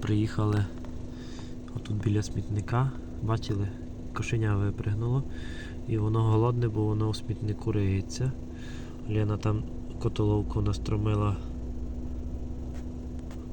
Приїхали отут біля смітника. Бачили, кошеня випригнуло. І воно голодне, бо воно у смітнику риється. Лена там котоловку настромила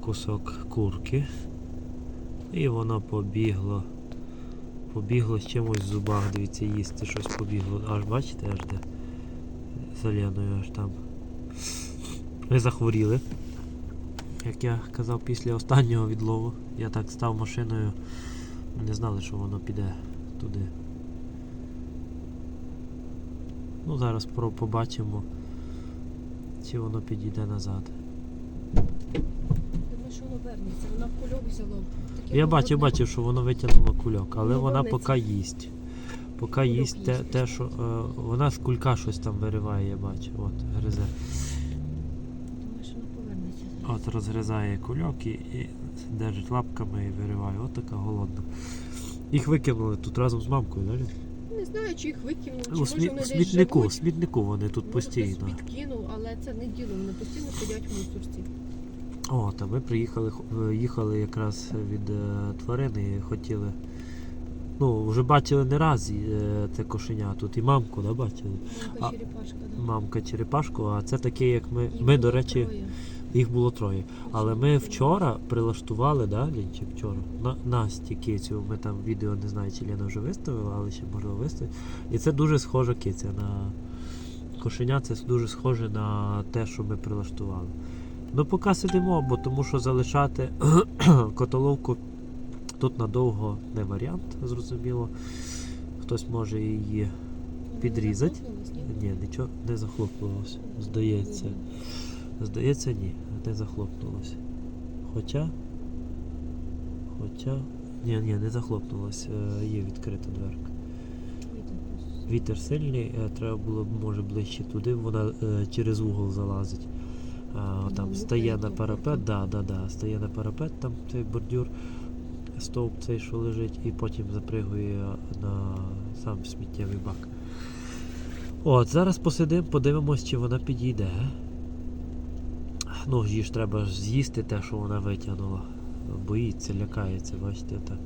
кусок курки. І воно побігло. Побігло з чимось в зубах, дивіться, їсти щось побігло. Аж бачите, аж де з Оленою аж там. Ви захворіли. Як я казав після останнього відлову, я так став машиною, не знали, що воно піде туди. Ну, зараз про- побачимо, чи воно підійде назад. Що воно вернеться. Вона в кульок взяла. Таке Я бачив, бачив, що воно витягнуло кульок, але Ну, вона вернеться. поки їсть. Поки Кульок їсть те, їсть, те що е, вона з кулька щось там вириває, я бачу. От, гризе. Думаю, що вона повернеться. зараз. От розгризає кульок і, і держить лапками і вириває. От така голодна. Їх викинули тут разом з мамкою, далі? Не знаю, чи їх викинув, чи У, може вони десь смітнику, живуть. смітнику вони тут Може, постійно. хтось підкинув, але це не діло. Вони постійно сидять в мусорці. О, та ми приїхали, х- е, їхали якраз від е, тварини і хотіли. Ну, вже бачили не раз е, це кошеня тут і мамку, да, бачили? Мамка А, черепашка, да. Мамка черепашку, а це таке, як ми. Їх Ми, до речі, троє. Їх було троє. Але ми вчора прилаштували, да, Лінчик, вчора, на, Насті кицю. Ми там відео не знаю, чи Лена вже виставила, але ще можливо виставить. І це дуже схожа киця на кошеня, це дуже схоже на те, що ми прилаштували. Ну, поки сидимо, бо тому що залишати котоловку тут надовго не варіант, зрозуміло. Хтось може її. Захлопнулись, ні? Ні, нічого не захлопнулося, здається. Здається, ні, не захлопнулося. Хоча. Хоча. Ні, ні, не захлопнулося. Е, Є відкрита дверка. Вітер сильний, е, треба було може ближче туди, вона е, через угол залазить. Там Ну, стає на парапет, да, да, да, стає на парапет, там цей бордюр, стовп цей, що лежить, і потім запригує на сам сміттєвий бак. От, зараз посидимо, подивимось, чи вона підійде. Ну, їй ж треба з'їсти те, що вона витягнула. Боїться, лякається, бачите, так.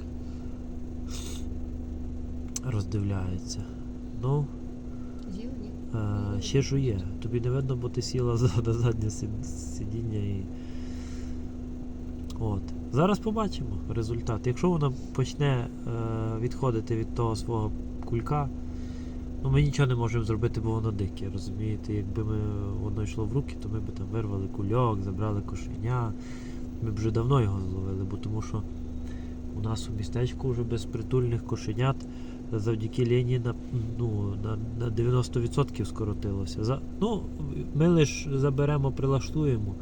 Роздивляється. Ну, З'їла, ні? а, ще жує. Тобі не видно, бо ти сіла на заднє сидіння і. От. Зараз побачимо результат. Якщо вона почне е, відходити від того свого кулька, ну ми нічого не можемо зробити, бо воно дике, розумієте? Якби ми, воно йшло в руки, то ми б там вирвали кульок, забрали кошеня. Ми б вже давно його зловили, бо тому що у нас у містечку вже безпритульних кошенят завдяки Лені на, ну, на, на 90% скоротилося. За, ну, ми лише заберемо, прилаштуємо,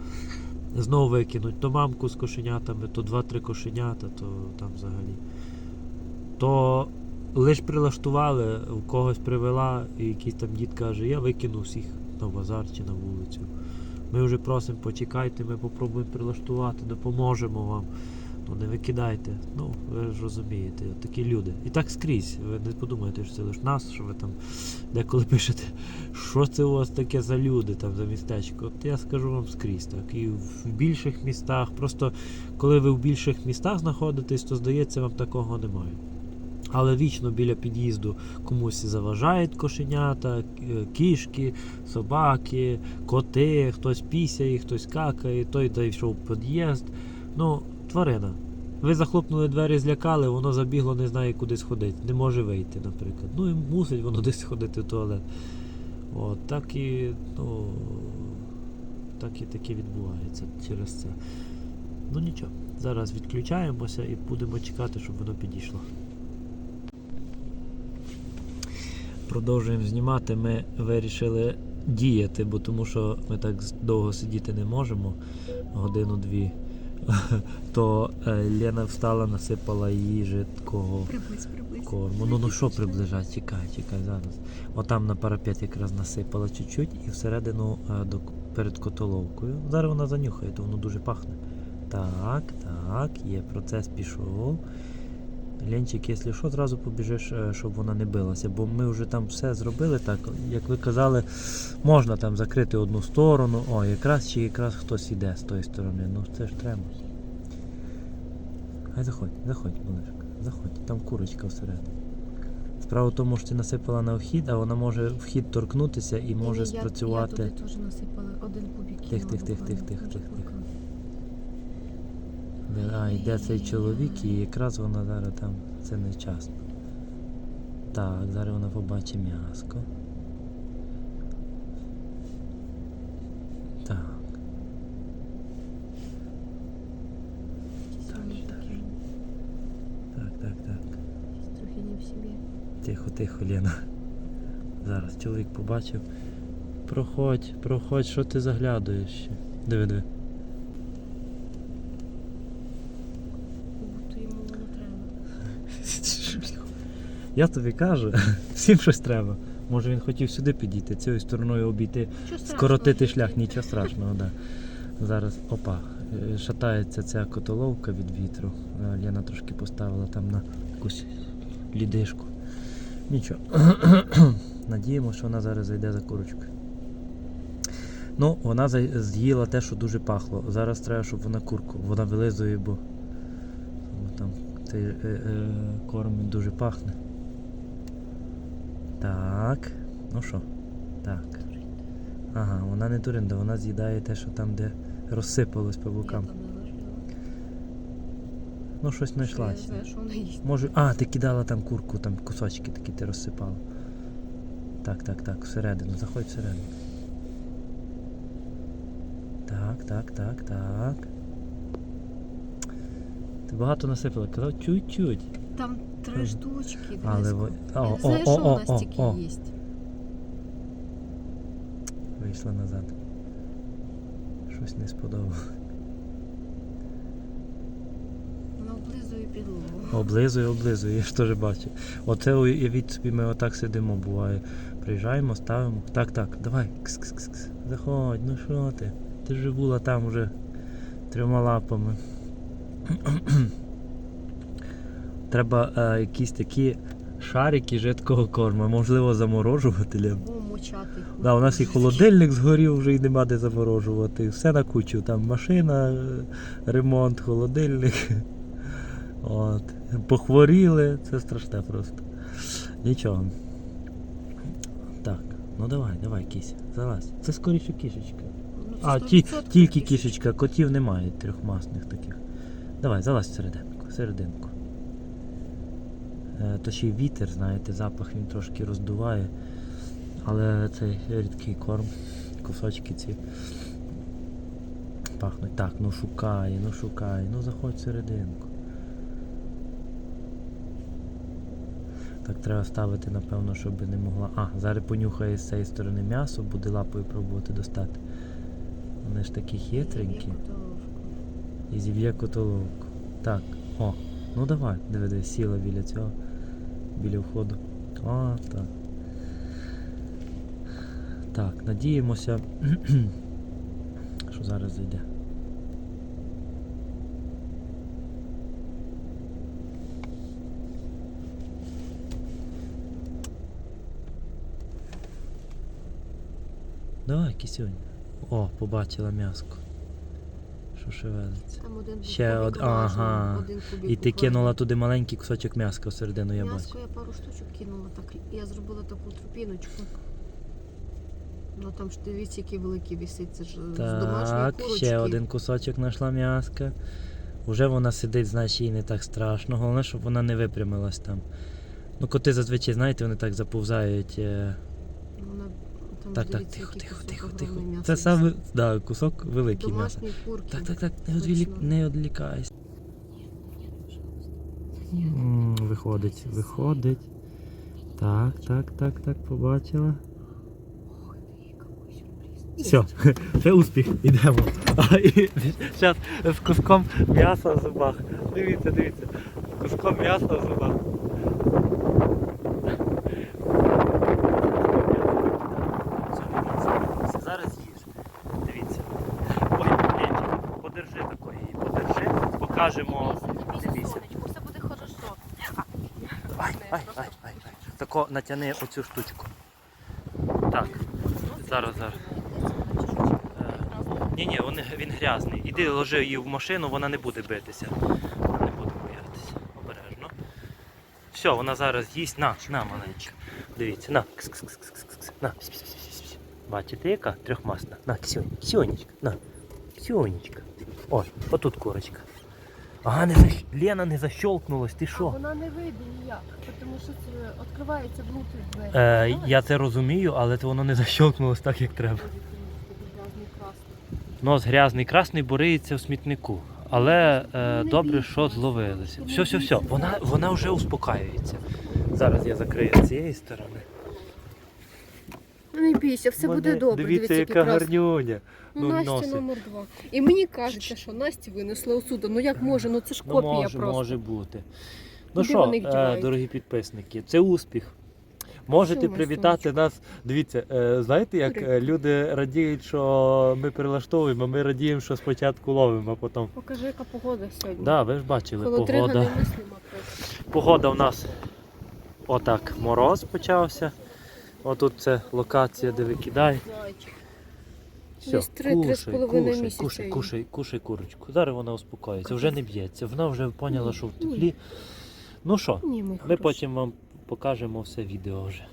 знову викинуть то мамку з кошенятами, то 2-3 кошенята, то там взагалі. То лише прилаштували, у когось привела, і якийсь там дід каже, я викину всіх на базар чи на вулицю. Ми вже просимо, почекайте, ми попробуємо прилаштувати, допоможемо вам. Ну не викидайте. Ну, ви ж розумієте, такі люди. І так скрізь. Ви не подумайте, що це лише нас, що ви там деколи пишете, що це у вас таке за люди там за містечко. От я скажу вам скрізь так. І в більших містах. Просто коли ви в більших містах знаходитесь, то здається, вам такого немає. Але вічно біля під'їзду комусь заважають кошенята, е, кішки, собаки, коти, хтось пісяє, хтось какає, той дійшов під'їзд. Ну, тварина. Ви захлопнули двері, злякали, воно забігло, не знає, куди сходити. Не може вийти, наприклад. Ну і мусить воно десь ходити в туалет. От, так і, ну, так і таке відбувається через це. Ну нічого, зараз відключаємося і будемо чекати, щоб воно підійшло. Продовжуємо знімати. Ми вирішили діяти, бо тому що ми так довго сидіти не можемо, годину-дві. То е, Лена встала, насипала їжі такого Приблизь, приблизь. корму. Ну ну що приближать, чекай, чекай зараз. Отам на парапет якраз насипала чуть-чуть і всередину е, до, перед котоловкою. Зараз вона занюхає, то воно дуже пахне. Так, так, є процес пішов. Ленчик, якщо що, зразу побіжиш, е, щоб вона не билася, бо ми вже там все зробили так, як ви казали, можна там закрити одну сторону, о, якраз чи якраз хтось іде з тої сторони. Ну це ж треба. Хай заходь, заходь, малишка, заходь, там курочка всередині. Справа в тому, що ти насипала на вхід, а вона може вхід торкнутися і може Ні, спрацювати. Я, я туди теж насипала один кубик. Тих, тих, тих, тих, тих, тих, тих. Де- А, йде цей чоловік, і якраз вона зараз там це не вчасно. Так, зараз вона побачить м'яско. Так. Якісь вони Так, так, так. Трохи не в собі. Тихо, тихо, Лена. Зараз чоловік побачив. Проходь, проходь, що ти заглядуєш ще. Диви, диви. Будто йому воно треба. Я тобі кажу, всім щось треба. Може він хотів сюди підійти, цією стороною обійти, скоротити шлях, нічого страшного, да. Зараз, опа, е, шатається ця котоловка від вітру. Е, Лена трошки поставила там на якусь лідишку. Нічого. Надіємося, що вона зараз зайде за курочкою. Ну, вона з'їла те, що дуже пахло. Зараз треба, щоб вона курку. Вона вилизує, бо бо там цей е, е, корм дуже пахне. Так. Ну що? Так. Ага, вона не туринда, вона з'їдає те, що там, де розсипалось по бокам. Ну, щось Що знайшла. Може. А, ти кидала там курку, там кусочки такі ти розсипала. Так, так, так, всередину, заходь всередину. Так, так, так, так. Ти багато насипала, казав чуть-чуть. Там три штучки. Але ви- Я о, не знаю, о, що о, в нас о, тільки о. є. Вийшла назад. Щось не сподобалось. Вона облизує підлогу. Облизує, облизує, я ж теж бачу. Оце уявіть собі, ми отак сидимо, буває. Приїжджаємо, ставимо. Так, так, давай. Кс-кс-кс. Заходь, ну що ти? Ти ж була там уже трьома лапами. Треба е, якісь такі шарики жидкого корму, можливо, заморожувати. Лєм. О, мочати. Да, у нас і холодильник згорів, вже й нема де заморожувати. Все на кучу. Там машина, е, ремонт, холодильник. От. Похворіли, це страшне просто. Нічого. Так, ну давай, давай, кісь, залазь. Це скоріше кішечка. Ну, це А, ті, 100% тільки кішечка. кішечка, котів немає трьохмасних таких. Давай, залазь всерединку, всерединку. Е, то ще й вітер, знаєте, запах він трошки роздуває. Але цей рідкий корм, кусочки ці пахнуть. Так, ну шукай, ну шукай, ну заходь всерединку. Так треба ставити, напевно, щоб не могла. А, зараз понюхає з цієї сторони м'ясо, буде лапою пробувати достати. Вони ж такі хитренькі. І зів'є котоловку. Так, о, ну давай, диви, сіла біля цього, біля входу. О, так. Так, надіємося, що зараз зайде. Давай, кисюнь. О, побачила м'яско. Що шевелиться. Там один Ще од- ага. один кубик І ти буквально. кинула туди маленький кусочок м'яска всередину, я М'яско бачу. я пару штучок кинула, так я зробила таку трупіночку. Ну там ж дивіться, який великий висить, це ж з домашньої Так, курочки. ще один кусочок знайшла м'яска. Уже вона сидить, значить їй не так страшно. Головне, щоб вона не випрямилась там. Ну, коти зазвичай, знаєте, вони так заповзають. е, там Так, так, дивіться, тихо, який тихо, кусок тихо, тихо. м'яса Це саме, да, кусок великий м'яса. курки. Так, так, так, не, відволік, не відлікайся. М, Виходить, виходить. Так, так, так, так, побачила. Все, це успіх, ідемо. А, і зараз з куском м'яса в зубах. Дивіться, дивіться. З куском м'яса в зубах. Покажемо. Дивіться. Сонечко, все буде хорошо. Ай, ай, ай, ай. Тако натяни оцю штучку. Так, зараз, зараз. Ні, ні, він, він грязний. Іди ложи її в машину, вона не буде битися. Вона не буде. боятися. Обережно. все, вона зараз їсть. На, на, маленька. Дивіться, на. На. Бачите, яка трьохмасна? На, ксюнь, ксюнечка, на. Ксюнечка. О, отут курочка. Ага, не защ... Лена не защолкнулась, ти що? вона не вийде ніяк, тому що це відкривається внутрі двері. Е, я це розумію, але воно не защолкнулось так, як треба. Нос грязний, красний бориється в смітнику. Але е, добре, що зловилися. Все, все, все. Вона, вона вже успокаюється. Зараз я закрию з цієї сторони. Ну не бійся, все буде добре. Дивіться, яка красний. гарнюня. Ну, Ну, Настя носить. номер два. І мені кажеться, що Насті винесли отсюди. Ну як може? Ну це ж Ну, може, просто. може бути. Ну що, вони їх е, дівають? дорогі підписники, це успіх. Можете Що привітати нас. Дивіться, е, знаєте, як Привіт. е, люди радіють, що ми перелаштовуємо, а ми радіємо, що спочатку ловимо, а потім. Покажи, яка погода сьогодні. Да, ви ж бачили, Холодрига погода. немислима просто. Погода у нас отак мороз почався. Отут це локація, де викидай. Все, кушай, кушай, кушай, кушай, кушай курочку. Зараз вона успокоїться, вже не б'ється. Вона вже поняла, що в теплі. Ну що, ми потім вам покажемо все відео вже.